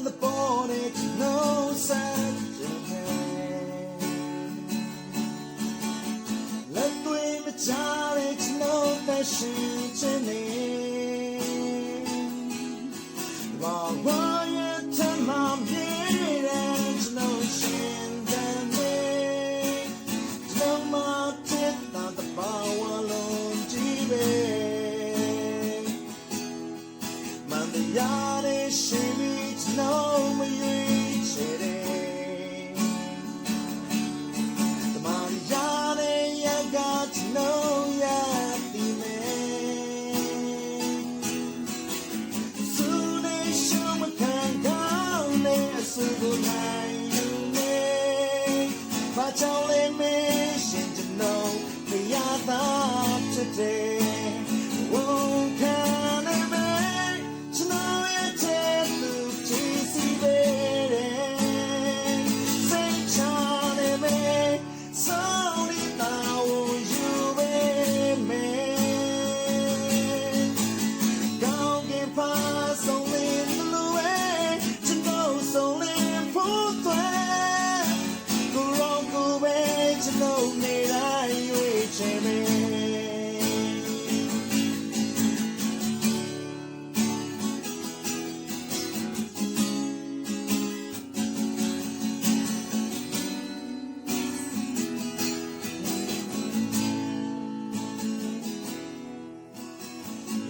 on the board, it's no such a thing. Left wing battalion, no fashion to me. While warrior to mom, it's no shin to me. No more tip the bar, alone, GB. Man, the yard is. only mission to know the author today. Won't to know your death loop to Johnny, so now you man. Don't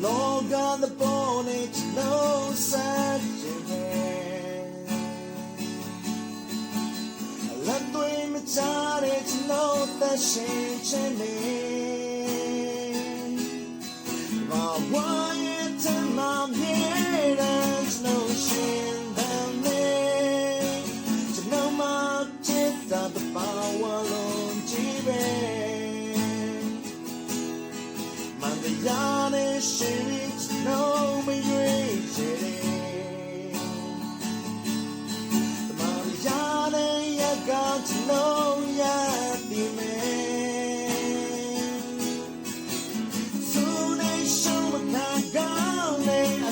Long on the bonnet, no such a တဲ့ကျွန်တော်သက်ရှင်ခြင်းနဲ့ဘာဝရဲ့တမမြေတဲ့ကျွန်တော်ရှင်တဲ့နဲ့ကျွန်တော်မချစ်တာတဘာဝလုံးကြည့်ပဲ Man the yarn is shitty, no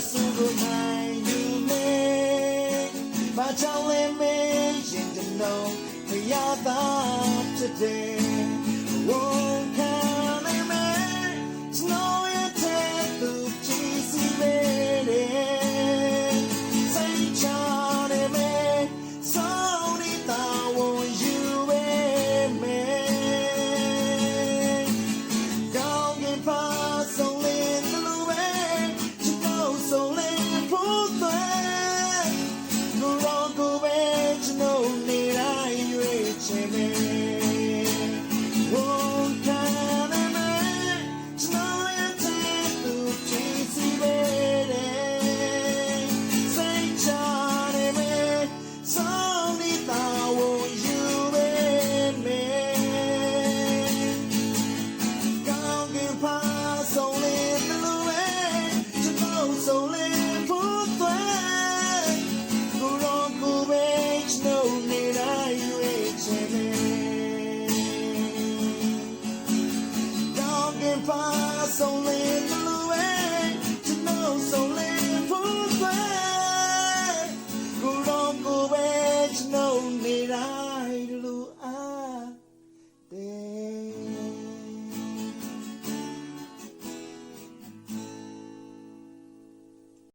အဆင်ကိုနိုင်ယူနေဘာကြောင့်လဲမင်းရင်တလုံးဖျားသားဖြစ်တယ်